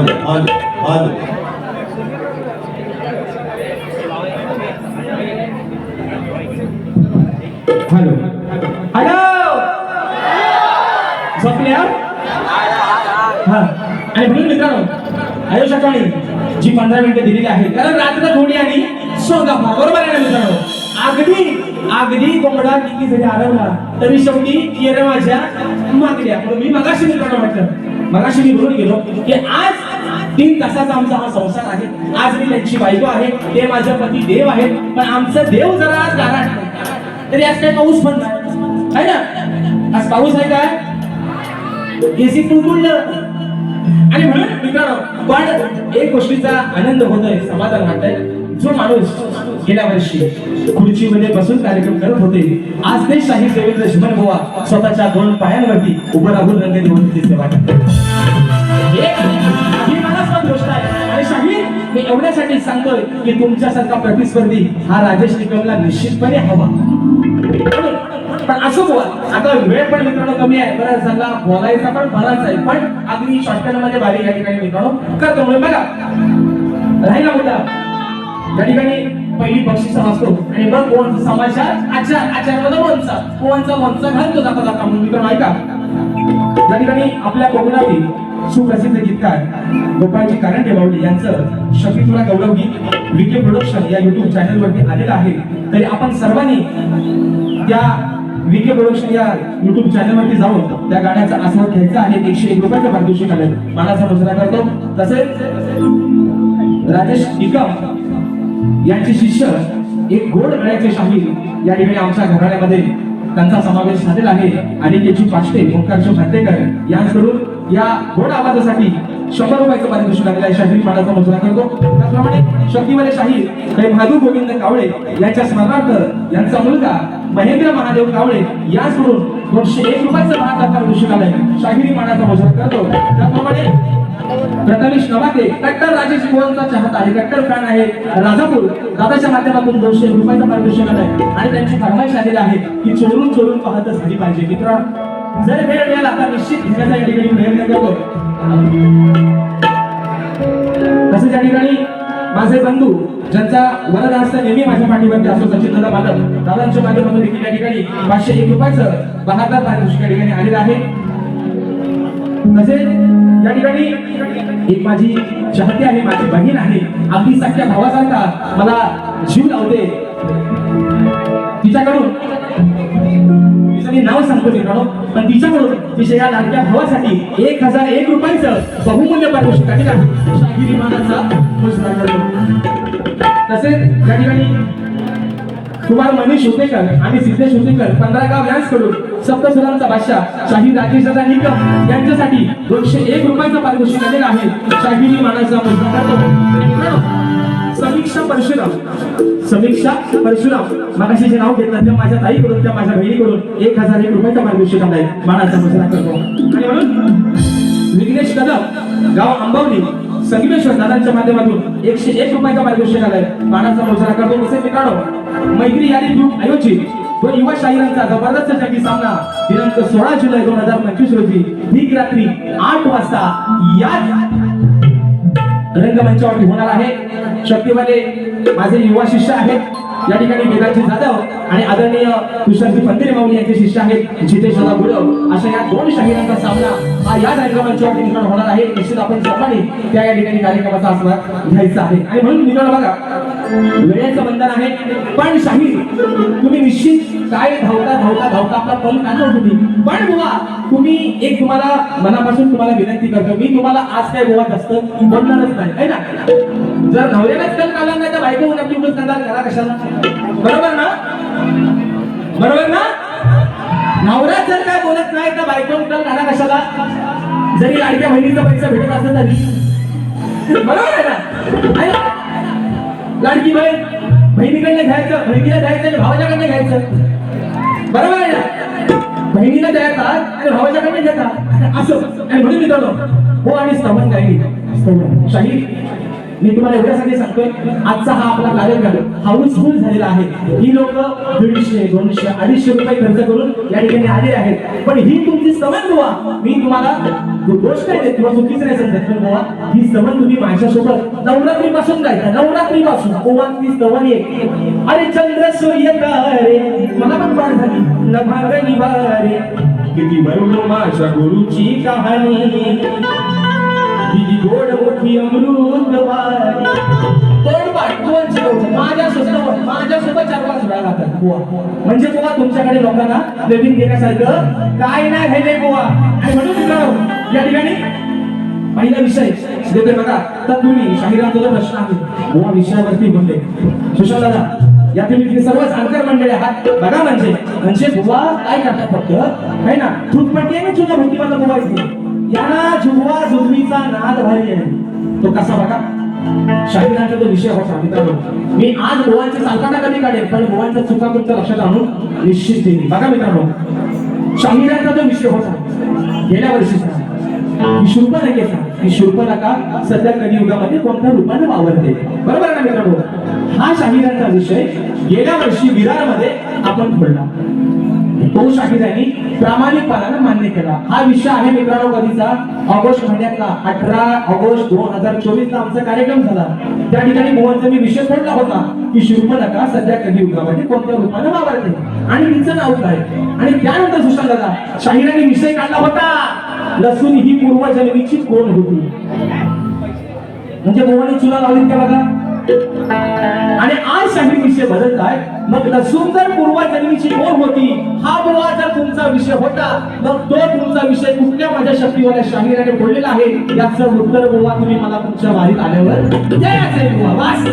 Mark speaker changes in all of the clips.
Speaker 1: आले आले आले
Speaker 2: हॅलो हॅलो झोपल्या हा आणि म्हणून मित्रांनो आयुष्याकाळी जी पंधरा मिनिटं दिलेली आहेत कारण रात्र थोडी आणि सोंगा बरोबर आहे ना मित्रांनो? अगदी अगदी कोंबडा किती जरी आरवला तरी शेवटी येरे माझ्या मागल्या म्हणून मी मगाशी मित्रांनो म्हटलं मगाशी मी बोलून गेलो की आज तीन तासाचा आमचा हा संसार आहे. आज मी त्यांची बायको आहे ते माझे पती देव आहेत पण आमचं देव जरा आज गाराट तरी आज काय पाऊस पण नाही. ना? आज पाऊस आहे काय? एसी कुळकुळलं आणि म्हणून मित्रांनो पण एक गोष्टीचा आनंद होतोय समाधान वाटतंय. जो माणूस गेल्या वर्षी खुर्चीमध्ये बसून कार्यक्रम करत होते आज ते शाही देवेंद्र शुभन बुवा स्वतःच्या दोन पायांवरती उभं राहून रंग देऊन सेवा करतात मी एवढ्यासाठी सांगतोय की तुमच्यासारखा प्रतिस्पर्धी हा राजेश निकमला निश्चितपणे हवा. पण असं बोला आता वेळ पण मित्रांनो कमी आहे. बरं झाला बोलायचा पण बराच आहे. पण अगदी शॉर्टकटमध्ये बारीक या ठिकाणी मित्रांनो करतो म्हणून बघा. राहिला मुद्दा. या ठिकाणी पहिली बक्षीस असतो. आणि मग कोण? समाचार आचार आचार्याला वंचा कोणचा वंचा घालतो जाता जाता म्हणून मित्रांनो ऐका. या ठिकाणी आपल्या कोकणातील सुप्रसिद्ध गीतकार गोपाळजी कारंडे बावडे यांचं शफीतुला गौरव गीत विके प्रोडक्शन या युट्यूब चॅनलवरती आलेलं आहे. तरी आपण सर्वांनी त्या विके प्रोडक्शन या युट्यूब चॅनलवरती जाऊन त्या गाण्याचा आस्वाद घ्यायचा आहे. एकशे एक रुपयाचं पारितोषिक आलं मानाचा मुजरा करतो. तसेच राजेश निकम यांचे शिष्य एक गोड गळ्याचे शाहीर या ठिकाणी आमच्या घराण्यामध्ये त्यांचा समावेश झालेला आहे. आणि त्याची पाचटे ओंकारशो भातेकर यांकडून या गोड आवाजासाठी शंभर रुपयाचं पारितोषिक आलेलं आहे. शाहीर मानाचा मजुरा करतो. त्याचप्रमाणे शक्तिवाले शाहीर काही महादू गोविंद कावळे यांच्या स्मरणार्थ यांचा मुलगा महेंद्र महादेव कावळे याचकडून दोनशे एक रुपयाचं भारतात पारितोषिक आलंय. शाहिरी मानाचा मुजरा करतो. त्याप्रमाणे प्रथमेश नवाते कट्टर राजेश मोहनचा चाहत आहे. कट्टर फॅन आहे राजापूर. दादाच्या माध्यमातून दोनशे रुपयाचा पारितोषिक आहे आणि त्यांची फरमाईश आलेली आहे की चोरून चोरून पाहत झाली पाहिजे. मित्र जर वेळ मिळाला आता निश्चित घेण्याचा या ठिकाणी प्रयत्न करतो. तसेच या ठिकाणी माझे बंधू ज्यांचा वरद हस्त नेहमी माझ्या पाठीवरती असतो सचिन दादा मालक दादांच्या माध्यमातून देखील या ठिकाणी पाचशे एक रुपयाचं बहादार पारितोषिक या ठिकाणी आलेलं आहे. तसेच या ठिकाणी एक माझी चाहती आहे माझी बहीण आहे. अगदी सख्या भावासारखा मला जीव लावते. तिच्याकडून तिचं मी नाव सांगतो मित्रांनो पण तिच्याकडून तिच्या या लाडक्या भावासाठी एक हजार एक रुपयाचं बहुमूल्य पारितोषिक आहे. शाहिरी मानाचा घोषणा करतो. तसेच या ठिकाणी कुमार मनीष होतेकर आणि सिद्धेश होतेकर पंधरा गाव यांस सप्तसुरांचा बादशाह शाहीर राजेश दादा निकम यांच्यासाठी दोनशे एक रुपयाचं पारितोषिक आलेलं आहे. शाहिरी मानाचा मुद्दा करतो. समीक्षा परशुराम. समीक्षा परशुराम. मगाशी जे नाव घेतलं ते माझ्या ताईकडून त्या माझ्या बहिणीकडून एक हजार एक रुपयाचा मार्गदर्शक आलाय. मानाचा मुजरा करतो. आणि म्हणून विघ्नेश कदम गाव आंबवली संगमेश्वर दादांच्या माध्यमातून एकशे एक रुपयाचा मार्गदर्शन आलाय? मानाचा मुजरा करतो तसे मित्रांनो. मैत्री यादी ग्रुप आयोजित. व युवा शाहिरांचा जबरदस्त जंगी सामना दिनांक सोळा जुलै दोन हजार पंचवीस रोजी ठीक रात्री आठ वाजता या रंगमंचावरती होणार आहे. शक्तीमध्ये माझे युवा शिष्य आहेत. या ठिकाणी वेदांची जाधव आणि आदरणीय तुषारजी पंदिरे माऊली यांचे शिष्य आहेत जितेश दादा गुरव अशा या दोन शाहिरांचा सामना हा या कार्यक्रमाच्या ठिकाणी होणार आहे. निश्चित आपण सर्वांनी त्या या ठिकाणी कार्यक्रमाचा आस्वाद घ्यायचा आहे. आणि म्हणून मित्रांनो बघा. वेळेचं बंधन आहे. पण शाहीर तुम्ही निश्चित काय धावता धावता धावता आपला पल काढत होती पण बुवा तुम्ही एक तुम्हाला मनापासून तुम्हाला विनंती करतो. मी तुम्हाला आज काय बुवा जास्त बोलणारच नाही ना? जर नवऱ्यालाच कल काढला नाही तर बायको आपली उलट कंटाळ करा कशाला? बरोबर ना? बरोबर ना? नवरा जर काय बोलत नाही तर बायको कल राहणार कशाला? जरी लाडक्या बहिणीचा पैसा भेटत असेल तरी. बरोबर आहे ना? लाडकी बहीण बहिणीकडनं घ्यायचं बहिणीला द्यायचं आणि भावाच्याकडनं घ्यायचं. बरोबर आहे ना? बहिणीला द्यायचा आणि भावाच्याकडनं घेता. असं. आणि म्हणून मित्रांनो हो आणि स्तवन गायली शाही. मी तुम्हाला एवढ्यासाठी सांगतोय आजचा हा आपला कार्यक्रम हाऊसफुल झालेला आहे. ही लोक दीडशे दोनशे अडीचशे रुपये खर्च करून या ठिकाणी आलेले आहेत. पण ही तुमची समज बुवा मी तुम्हाला गोष्ट आहे किंवा चुकीच नाही समजत पण बुवा ही समज तुम्ही माझ्यासोबत नवरात्रीपासून जायचा नवरात्री पासून ती सवन ये अरे चंद्र सूर्य तारे मला पण पाठ झाली. नभाग निवारे किती बरोबर माझ्या गुरुची कहाणी. गोड मोठी अमृत तोड माझ्या चार पाच वेळा लागतात म्हणजे बुवा तुमच्याकडे लोकांना नवीन घेण्यासारखं काय नाही राहिले बुवा. आणि म्हणून मित्रांनो या ठिकाणी पहिला विषय देतोय बघा तर तुम्ही शाहिरांचा जो प्रश्न आहे. बुवा विषयावरती बोलले. सुशांत दादा या तुम्ही सर्व जाणकार मंडळी आहात. बघा म्हणजे म्हणजे बुवा काय करतात फक्त? है ना? थुटपट्टी आहे ना तुझ्या बुवा येते याला जुगवा जुगमीचा नाद भारी आहे. तो कसा बघा? शाहिरांचा तो विषय होता मित्रांनो मी आज गोवांचे सांगताना कधी काढेल पण गोवांच्या चुका तुमच्या लक्षात आणून निश्चित देईल बघा मित्रांनो शाहिरांचा जो विषय होता गेल्या वर्षीचा ही की ही नका सध्या कलियुगामध्ये कोणत्या रूपाने वावरते. बरोबर आहे ना मित्रांनो? हा शाहिरांचा विषय गेल्या वर्षी विरारमध्ये आपण खोडला तो शाहिरांनी प्रामाणिकपणानं मान्य केला. हा विषय आहे मित्रांनो कधीचा? ऑगस्ट महिन्यातला. अठरा ऑगस्ट दोन हजार चोवीस ला आमचा कार्यक्रम झाला. त्या ठिकाणी मोहनचा मी विषय सोडला होता की शूर्पणखा सध्या कलियुगामध्ये कोणत्या रूपाने वावरते. आणि तिचं नाव काय? आणि त्यानंतर सुशांत दादा शाहिरांनी विषय काढला होता. लसूण ही पूर्वजन्मीची कोण होती? म्हणजे मोहनी चुला लावली का बघा आणि आज शाहीर विषय बदलत आहे मग सुंदर जर पूर्वजन्मीची कोण होती हा बुवा जर तुमचा विषय होता मग तो तुमचा विषय कुठल्या माझ्या शक्तीवाल्या शाहिराने बोललेला आहे? याचं उत्तर बुवा तुम्ही मला तुमच्या वारीत आल्यावर द्यायचं बुवा बस.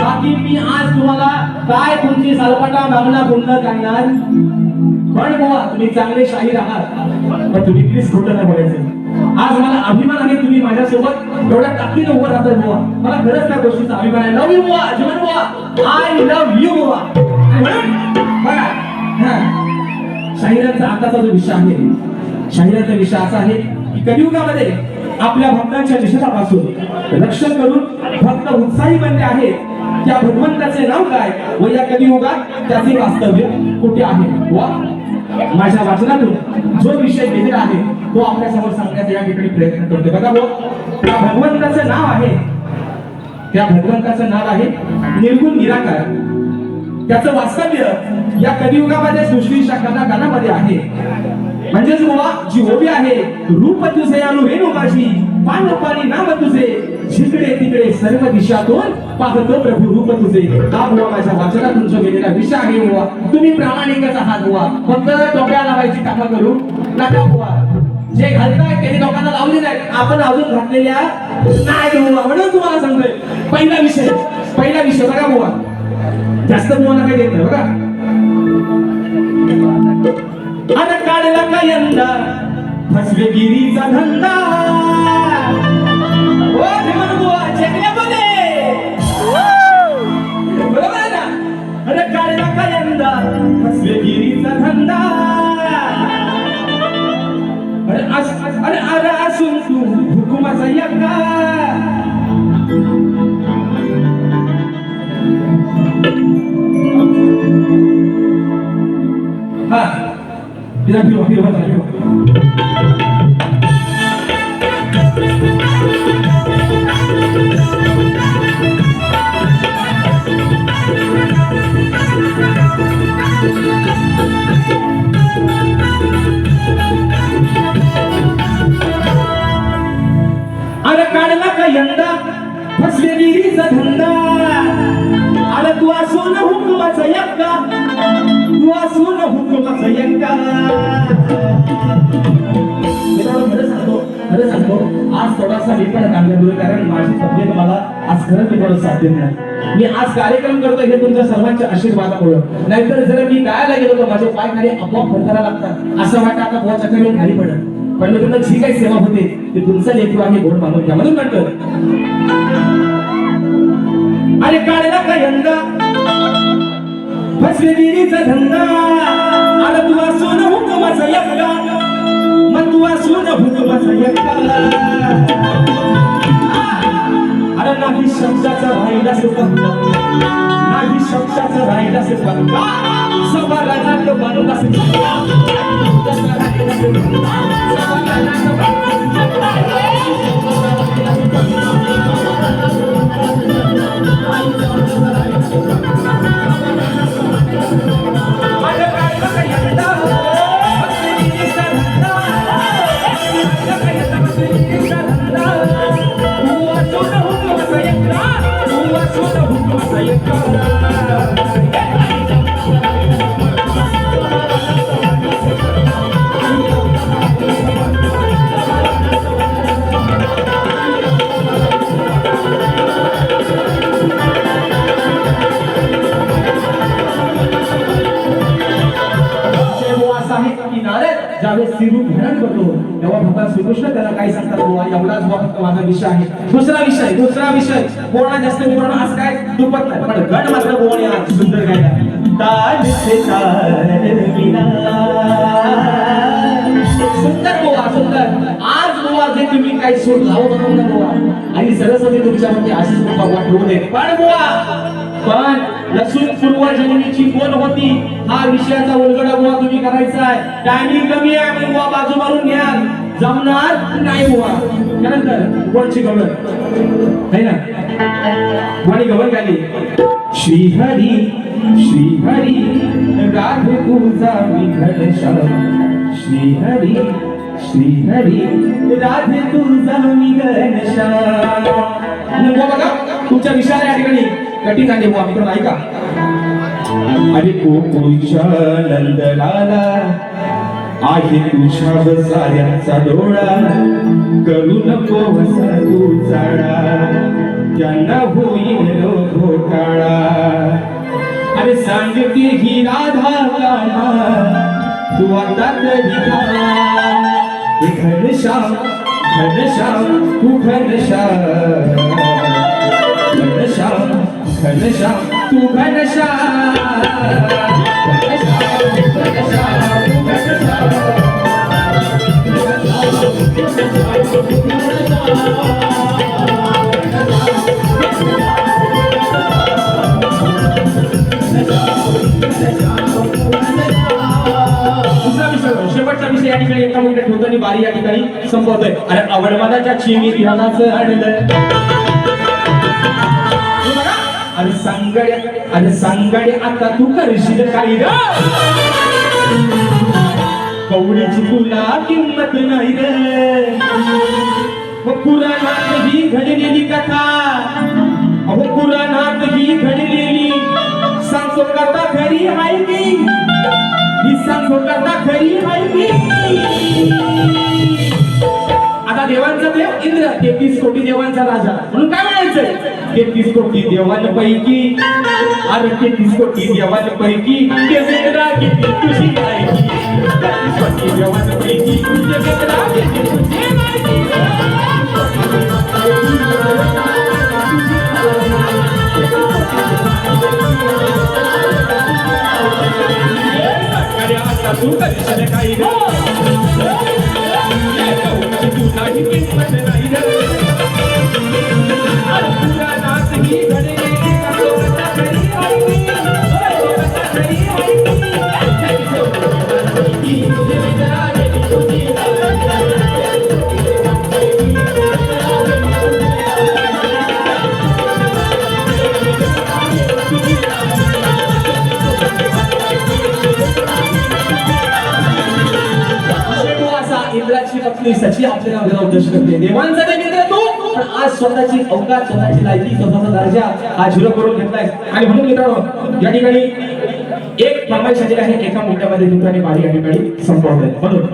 Speaker 2: बाकी मी आज तुम्हाला काय तुमची सालपाटा मागणा बोलणं करणार? पण बुवा तुम्ही चांगले शाहीर आहात. पण तुम्ही प्लीज खोटं नाही बोलायचं. आज मला अभिमान आहे तुम्ही माझ्यासोबत एवढ्या ताकदीने उभं राहताय बुवा. मला खरंच त्या गोष्टीचा अभिमान आहे. लव यू बुवा जीवन बुवा. आय लव्ह यू बुवा. शाहिरांचा आताचा जो विषय आहे शाहिरांचा विषय असा आहे की कलियुगामध्ये आपल्या भक्तांच्या निषेधापासून रक्षण करून भक्त उत्साही बनले आहेत. त्या भगवंताचे नाव काय? व या कलियुगात त्याचे वास्तव्य कुठे आहे? वा माझ्या वाचनातून जो विषय दिलेला आहे तो आपल्यासमोर सांगण्याचा या ठिकाणी प्रयत्न करतो बघा त्या भगवंताचं नाव आहे. त्या भगवंताचं नाव आहे निर्गुण निराकार. त्याचं वास्तव्य या कलियुगामध्ये सृष्टीच्या कणाकणामध्ये आहे. म्हणजेच बाबा जी ओबी आहे रूप तुझे अनु रेणुकाशी पान पाणी नाम तुझे जिकडे तिकडे सर्व दिशातून पाहतो प्रभू रूप तुझे. हा बुवा माझ्या वाचनातून जो गेलेला विषय आहे बुवा तुम्ही प्रामाणिकच आहात बुवा. फक्त डोक्याला लावायची कामं करू. नका बुवा. जे घालताय त्यांनी लोकांना लावले नाही. आपण अजून घातलेल्या नाही बुवा म्हणून तुम्हाला सांगतोय. पहिला विषय पहिला विषय बघा बुवा. जास्त बुवा नका देत नाही बघा. अरे काढला का यंदा फसवेगिरीचा धंदा. हो, ओ धीमन बुवा चेकल्यामध्ये. बरोबर ना? अरे काढला का यंदा फसवेगिरीचा धंदा. अरे अस- अरे अरे असून तू हुकुमाचा यक्का तिला फिरवा फिरवा पण कारण माझी तब्येत मला आज खरंच तुम्हाला साध्य मिळाली मी आज कार्यक्रम करतो हे तुमच्या सर्वांच्या आशीर्वादामुळे. नाहीतर जर मी गायला गेलो तर माझे पाय खाली आपोआप फरकायला लागतात. असं वाटतं आता बोवा चक्कर येऊन खाली पडत पण मी तुमचं जी काही सेवा होते ते तुमचं लेखू आहे गोड मानून घ्या म्हणून म्हणतो अरे काढला का यंदा? फसले विहिरीचा धंदा अरे तू असून हुकुमाचा यंदा. मग तू असून हुकुमाचा यक्का अरे नाही शब्दाचा राहिला सुपंगा नाही शब्दाचा राहिला सुपंगा समाधानात बनून असे ఎక్కడ श्रीरूप धारण करतो. तेव्हा भगवान श्रीकृष्ण त्याला काय सांगतात बुवा? एवढाच बुवा फक्त माझा विषय आहे. दुसरा विषय दुसरा विषय. कोणा जास्त बोलणं आज काय? दुपत नाही. पण गट मात्र कोण आज सुंदर गायला. ताल से सुंदर बोवा सुंदर. आज बोवा जे तुम्ही काही सूर लावू बनवू ना आणि सरस्वती तुमच्या म्हणजे अशीच कृपा वाटवू दे पण बोवा पण लसूण पूर्वजन्मीची कोण होती. हा विषयाचा उलगडा बुवा तुम्ही करायचा आहे. टायमिंग कमी आहे आणि बुवा बाजू मारून घ्या. जमणार नाही बुवा. त्यानंतर कोणची गवळ है ना? कोणी गवळ गाली श्रीहरी श्रीहरी राधे तुझा विघ्न श्याम श्रीहरी श्रीहरी राधे तुझा विघ्न बघा तुमच्या विषयाला या ठिकाणी. कठीण आहे बुवा मित्रांनो ऐका. अरे कोकुच्या नंदनाला आहे तुझ्या बसाऱ्याचा डोळा. करू नको असा तू चाडा त्यांना होईल घोटाळा. अरे सांगते ही राधा कामा तू आता तरी घनश्याम घनश्याम तू घनश्याम. घनश्याम तू घनश्याम शेवटचा विषय या ठिकाणी एका मिनिटात ठेवतो आणि बारी या ठिकाणी संपवतोय. अरे आवडवादाच्या चिमी ध्यानाचं आणलं अरे सांगड्या अरे सांगड्या आता तू करशील काही ग. कवडीची तुला किंमत नाही रे. मग पुराणात ही घडलेली कथा. अहो पुराणात ही घडलेली सांगतो कथा खरी आहे की? ही सांगतो कथा खरी आहे आता देवांचा देव इंद्र तेहतीस कोटी देवांचा राजा. म्हणून काय म्हणायचंय? तेहतीस कोटी देवांपैकी अरे तेहतीस कोटी देवांपैकी देवेंद्रा किती तुझी माहिती तेहतीस कोटी देवांपैकी देवेंद्रा किती तुझी माहिती तू काही असा सची आपल्याला आपल्याला उद्देश करते. देवांचा मित्र तू पण आज स्वतःची अवकाश स्वतःची लायकी स्वतःचा दर्जा हा झिरो करून घेतलाय आणि म्हणून मित्रांनो या ठिकाणी एक फरमाईश आहे एका मिनिटामध्ये मित्रांनी माझी या ठिकाणी संपवत. आहे म्हणून.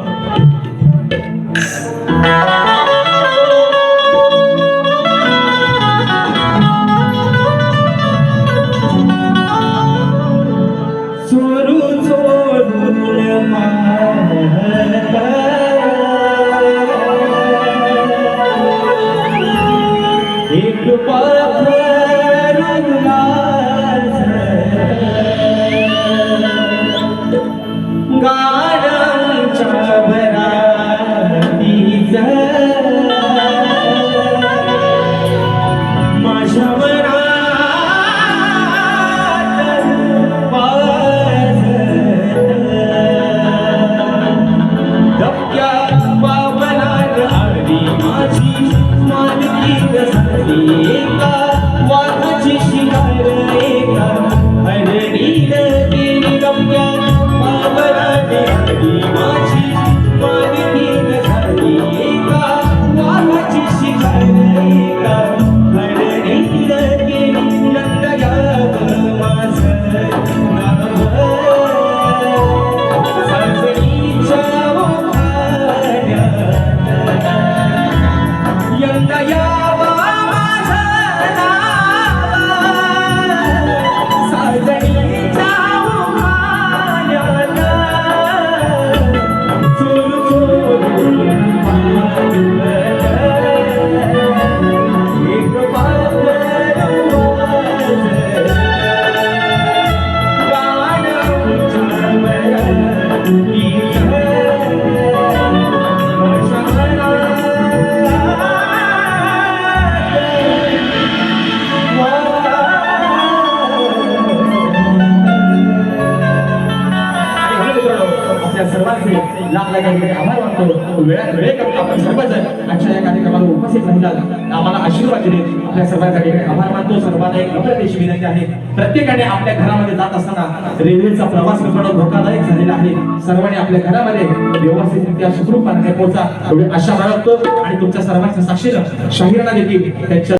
Speaker 2: ठिकाणी सर्वांना एक नम्रतेची विनंती आहे. प्रत्येकाने आपल्या घरामध्ये जात असताना रेल्वेचा प्रवास करणं धोकादायक झालेला आहे. सर्वांनी आपल्या घरामध्ये व्यवस्थितरित्या सुखरूप मार्गाने पोहोचा. एवढी आशा बाळगतो आणि तुमच्या सर्वांच्या साक्षीनं शाहिरांना देखील त्यांच्या